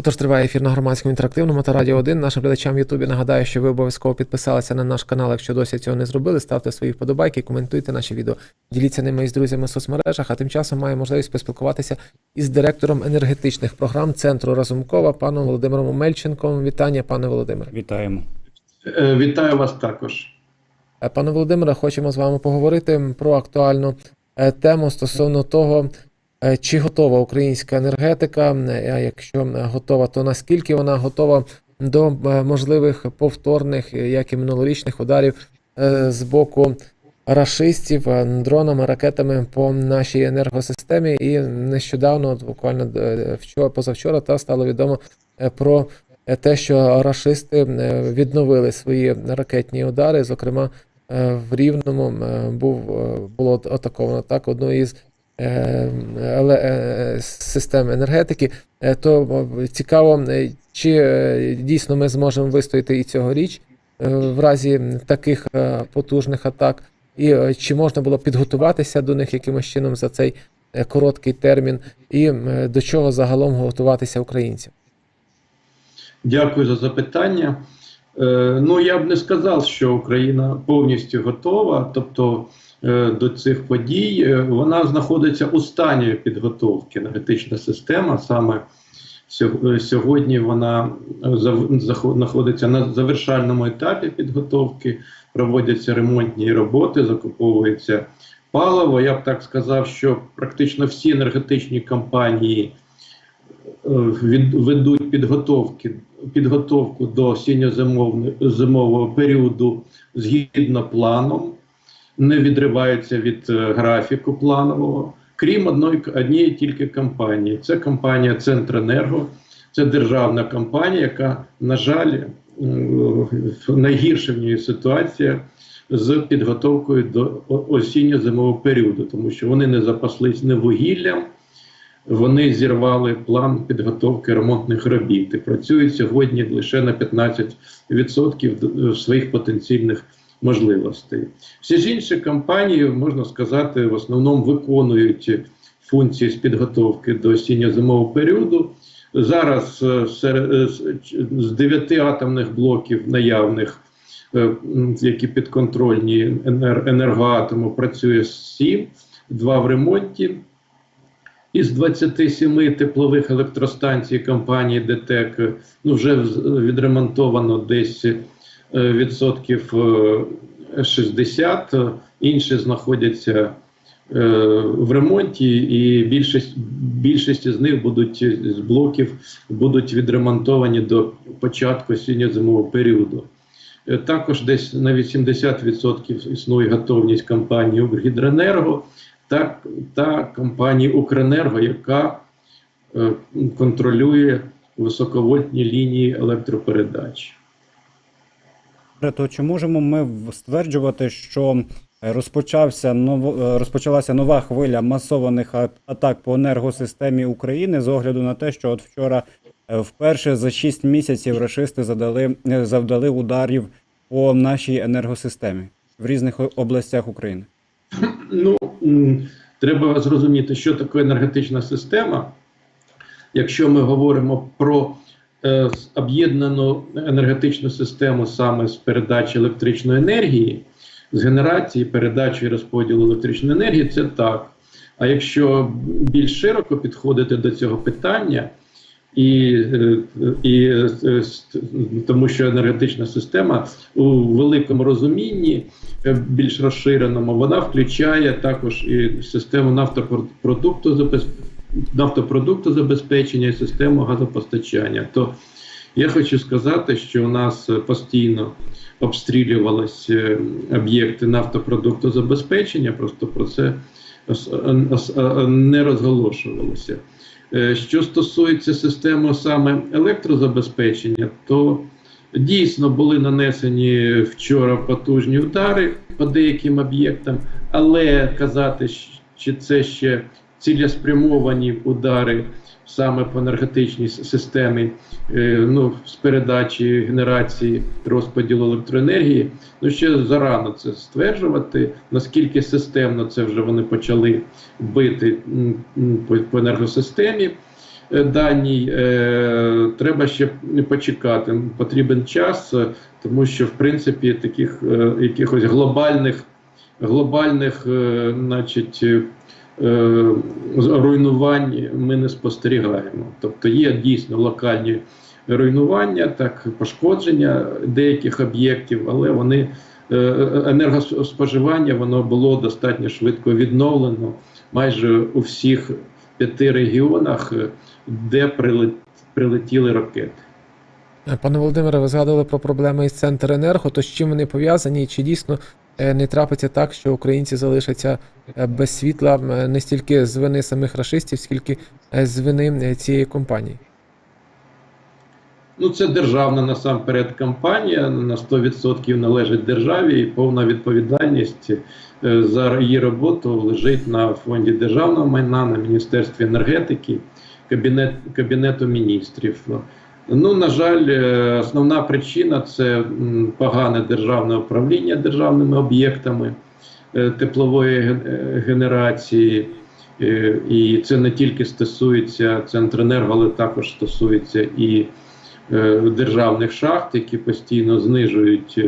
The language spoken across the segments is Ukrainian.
Отож, триває ефір на громадському інтерактивному та радіо 1. Нашим глядачам в Ютубі нагадаю, що ви обов'язково підписалися на наш канал, якщо досі цього не зробили. Ставте свої вподобайки, коментуйте наші відео. Діліться ними із друзями в соцмережах, а тим часом маю можливість поспілкуватися із директором енергетичних програм центру Разумкова, паном Володимиром Мельченком. Вітання, пане Володимире. Вітаємо. Е, Вітаю вас також. Е, Пане Володимире, хочемо з вами поговорити про актуальну е, тему стосовно того, чи готова українська енергетика. е, якщо е, готова, то наскільки вона готова до е, можливих повторних, е, як і минулорічних ударів е, з боку рашистів е, дронами, ракетами по нашій енергосистемі. І нещодавно, буквально е, вчора, позавчора, та стало відомо е, про е, те, що рашисти е, відновили свої ракетні удари. Зокрема, е, в Рівному е, був е, було атаковано так одну із е, е, систем енергетики. Е, То цікаво, е, чи дійсно ми зможемо вистояти і цьогоріч в разі таких потужних атак, і чи можна було підготуватися до них якимось чином за цей короткий термін, і до чого загалом готуватися українцям? Дякую за запитання. Ну, я б не сказав, що Україна повністю готова. Тобто до цих подій Е, вона знаходиться у стані підготовки. Енергетична система саме е, сьогодні вона е, знаходиться на завершальному етапі підготовки. Проводяться ремонтні роботи, закуповується паливо. Я б так сказав, що практично всі енергетичні компанії е, ведуть підготовки, підготовку до осінньо-зимового періоду згідно планом, не відриваються від е, графіку планового, крім одної однієї тільки компанії. Це компанія Центренерго, це державна компанія, яка, на жаль, найгірша в ній ситуація з підготовкою до осінньо-зимового періоду, тому що вони не запаслись не вугіллям, вони зірвали план підготовки ремонтних робіт і працюють сьогодні лише на 15% своїх потенційних можливостей. Всі ж інші компанії, можна сказати, в основному виконують функції з підготовки до осінньо-зимового періоду. Зараз е, е, з- 9 атомних блоків наявних, е, які підконтрольні енергоатому, працює 7, 2 в ремонті. Із 27 теплових електростанцій компанії ДТЕК ну, вже відремонтовано десь відсотків е, 60, е, інші знаходяться е, в ремонті, і більшість, більшість з них будуть з блоків будуть відремонтовані до початку осінньо-зимового періоду. Е, Також десь на 80% існує готовність компанії «Укргідроенерго» та, та компанії Укренерго, яка е, контролює високовольтні лінії електропередач. То чи можемо ми стверджувати, що е, розпочався ново, е, розпочалася нова хвиля масованих атак по енергосистемі України з огляду на те, що от вчора е, вперше за 6 місяців рашисти задали, завдали ударів по нашій енергосистемі в різних областях України? Ну, треба зрозуміти, що таке енергетична система. Якщо ми говоримо про об'єднану енергетичну систему саме з передачі електричної енергії, з генерації, передачі і розподілу електричної енергії, це так. А якщо більш широко підходити до цього питання, і, е, і е, тому що енергетична система у великому розумінні е, більш розширеному, вона включає також і систему нафтопродукту нафтопродукту забезпечення і систему газопостачання. То я хочу сказати, що у нас постійно обстрілювалися е, об'єкти нафтопродукту забезпечення, просто про це е, не розголошувалося. Е, Що стосується системи саме електрозабезпечення, то дійсно були нанесені вчора потужні удари по деяким об'єктам, але казати, чи це ще цілеспрямовані удари саме по енергетичній системі, е, ну, з передачі генерації розподілу електроенергії, ну ще зарано це стверджувати, наскільки системно це вже вони почали бити по енергосистемі. е, даній, е, треба ще почекати. Потрібен час, е, тому що в принципі таких е, якихось глобальних глобальних, е, значить. Е, руйнувань ми не спостерігаємо. Тобто є дійсно локальні руйнування, так пошкодження деяких об'єктів, але вони е, енергоспоживання воно було достатньо швидко відновлено майже у всіх п'яти регіонах, де прилетіли ракети. Пане Володимире, ви згадували про проблеми із Центренерго, то з чим вони пов'язані, чи дійсно не трапиться так, що українці залишаться е, без світла е, не стільки з вини самих рашистів, скільки е, з вини е, цієї компанії? Ну, це державна насамперед компанія, на 100% належить державі, і повна відповідальність е, за її роботу лежить на фонді державного майна, на Міністерстві енергетики, Кабінет, Кабінету міністрів. Ну, на жаль, е, основна причина це погане державне управління державними об'єктами е, теплової е, генерації. І це не тільки стосується Центренерго, але також стосується і державних шахт, які постійно знижують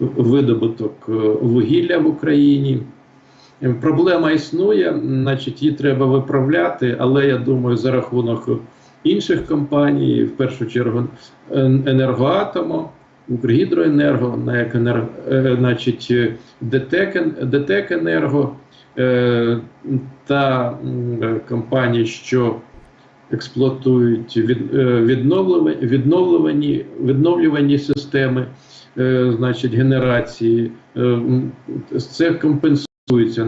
видобуток вугілля в Україні. Проблема існує, значить, її треба виправляти, але я думаю, за рахунок інших компаній, в першу чергу Ен- енергоатому, Укргідроенерго, е, значить, е, ДТЕК, Енерго е, та е, компанії, що експлуатують е, відновлювані, відновлювані, системи е, значить, генерації. Е, Це компенсується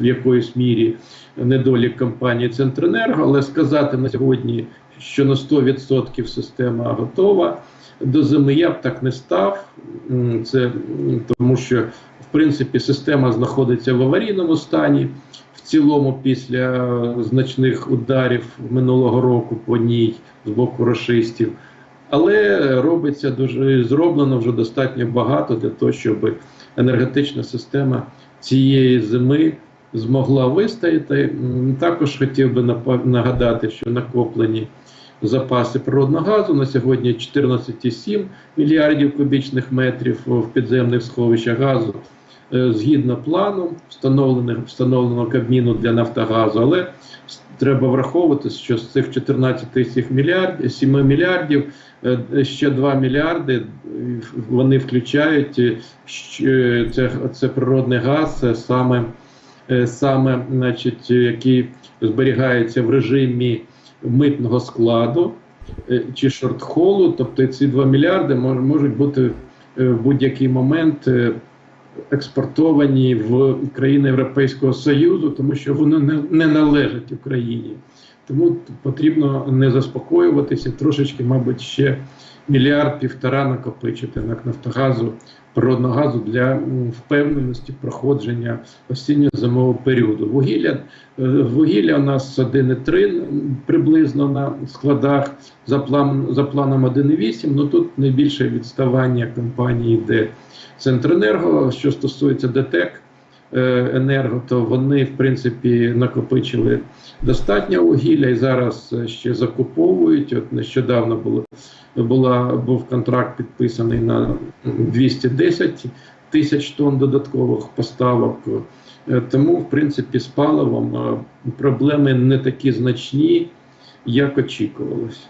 в якоїсь мірі недолік компанії Центренерго, але сказати на сьогодні, що на 100% система готова до зими, я б так не став. Це тому, що в принципі система знаходиться в аварійному стані. В цілому, після значних ударів минулого року по ній з боку рашистів, але робиться дуже зроблено вже достатньо багато для того, щоб енергетична система цієї зими змогла вистояти. Також хотів би нагадати, що накоплені запаси природного газу на сьогодні 14,7 мільярдів кубічних метрів в підземних сховищах газу. Е, Згідно плану, встановлених встановленого Кабміну для Нафтогазу, але треба враховувати, що з цих 14 мільярдів, 7 мільярдів е, ще 2 мільярди вони включають е, це, це природний газ, саме, саме значить, який зберігається в режимі митного складу е, чи шортхолу. Тобто ці 2 мільярди мож- можуть бути е, в будь-який момент. е, експортовані в країни Європейського Союзу, тому що вони не належать Україні. Тому потрібно не заспокоюватися, трошечки, мабуть, ще мільярд півтора накопичити на Нафтогазу, природного газу для впевненості проходження осінньо-зимового періоду. Вугілля, е, вугілля у нас 1,3 приблизно на складах за, план, за планом 1,8, ну тут найбільше відставання компанії йде Центренерго, що стосується ДТЕК енерго, то вони в принципі накопичили достатньо вугілля і зараз е, ще закуповують. От нещодавно було була був контракт підписаний на 210 тисяч тонн додаткових поставок. Е, Тому, в принципі, з паливом е, проблеми не такі значні, як очікувалось.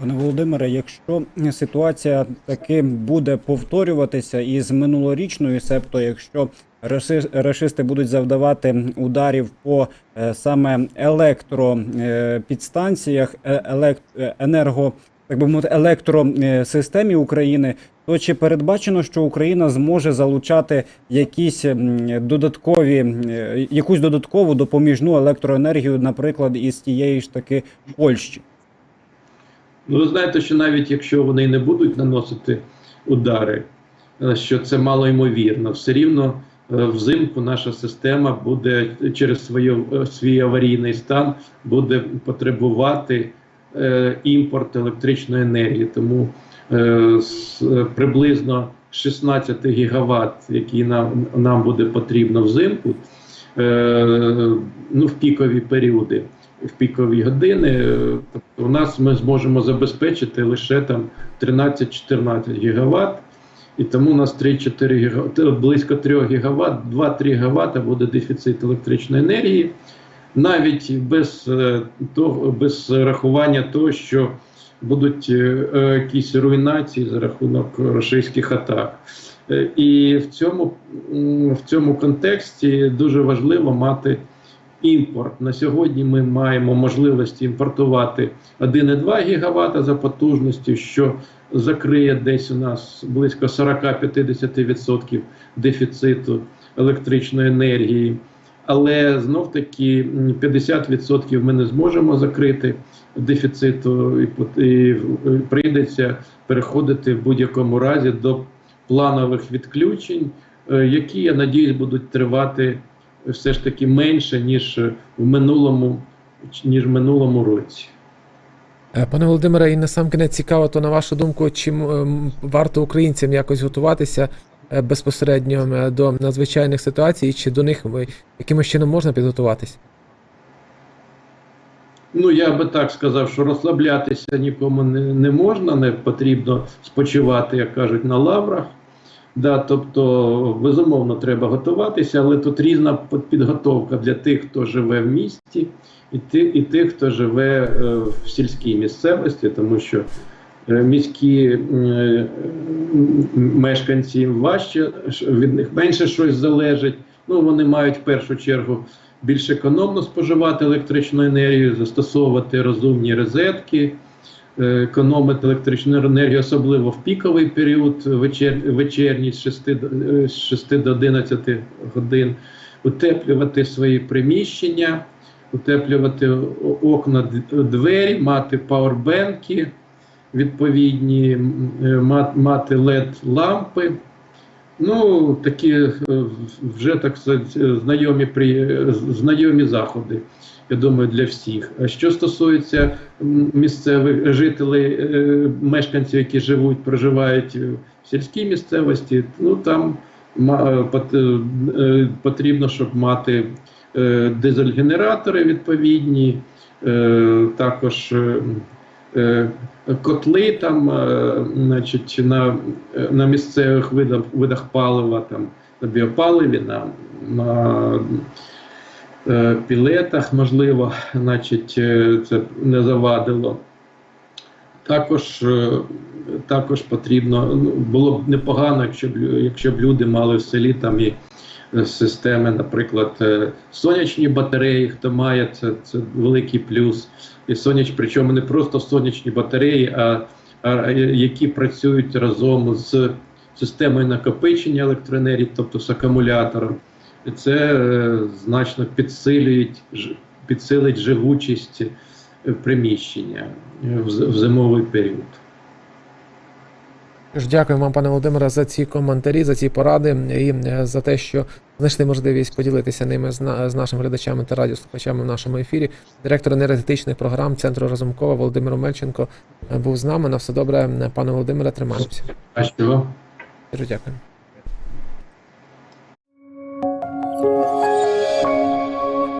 Пане Володимире, якщо ситуація таки буде повторюватися із минулорічною, себто якщо рашисти будуть завдавати ударів по е, саме електропідстанціях, елект, е, енерго, так би мовити, електросистемі України, то чи передбачено, що Україна зможе залучати якісь додаткові, е, якусь додаткову допоміжну електроенергію, наприклад, із тієї ж таки Польщі? Ну, ви знаєте, що навіть якщо вони не будуть наносити удари, е, що це мало ймовірно, все рівно е, взимку наша система буде через свою, е, свій аварійний стан буде потребувати е, імпорт електричної енергії. Тому е, с- е, приблизно 16 гігават, які нам, нам буде потрібно взимку, е, ну, в пікові періоди. в пікові години. Е, Тобто, у нас ми зможемо забезпечити лише там 13-14 гігаватт. І тому у нас 3-4 гігават, близько 3 гігаватт, 2-3 гігаватта буде дефіцит електричної енергії, навіть без, е, того, без рахування того, що будуть е, е, якісь руйнації за рахунок російських атак. І в цьому, в цьому контексті дуже важливо мати імпорт. На сьогодні ми маємо можливості імпортувати 1,2 гігавата за потужністю, що закриє десь у нас близько 40-50% дефіциту електричної енергії. Але знов таки м, 50% ми не зможемо закрити дефіциту, і прийдеться переходити в будь-якому разі до планових відключень, е, які, я надіюсь, будуть тривати все ж таки менше, ніж в минулому, ніж в минулому році. Е, Пане Володимире, і на сам кінець цікаво, то на вашу думку, чим ем, варто українцям якось готуватися е, безпосередньо е, до надзвичайних ситуацій, чи до них якимось чином можна підготуватись? Ну, я би так сказав, що розслаблятися нікому не, не можна, не потрібно спочивати, як кажуть, на лаврах. Да, тобто, безумовно, треба готуватися, але тут різна під- підготовка для тих, хто живе в місті, і, ти, і тих, хто живе е, в сільській місцевості, тому що е, міські е, мешканці важче, від них менше щось залежить. Ну, вони мають в першу чергу більш економно споживати електричну енергію, застосовувати розумні розетки, економити електричну енергію, особливо в піковий період вечер, вечірній з 6, до- е, з 6 до 11 годин, утеплювати свої приміщення, утеплювати окна, двері, мати пауербенки відповідні, е, ма- мати LED-лампи. Ну, такі е, вже так е, знайомі при е, знайомі заходи, я думаю, для всіх. А що стосується місцевих жителей, е, мешканців, які живуть, проживають в сільській місцевості, ну там потрібно, щоб мати дизель-генератори відповідні, також. Е, Котли там, е, значить, на, на місцевих видах, видах палива, там, на біопаливі, на, на е, пілетах, можливо, значить, це не завадило. Також, також потрібно, ну, було б непогано, якщо б, якщо б люди мали в селі там і системи, наприклад, е, сонячні батареї, хто має, це, це великий плюс. І соняч, причому не просто сонячні батареї, а, а які працюють разом з системою накопичення електроенергії, тобто з акумулятором. І це е, значно підсилюють, підсилить живучість е, приміщення е, в, в зимовий період. Тож дякую вам, пане Володимире, за ці коментарі, за ці поради і е, за те, що знайшли можливість поділитися ними з, нашими глядачами та радіослухачами в нашому ефірі. Директор енергетичних програм Центру Разумкова Володимир Омельченко е, був з нами. На все добре, пане Володимире, тримаємося. Дякую.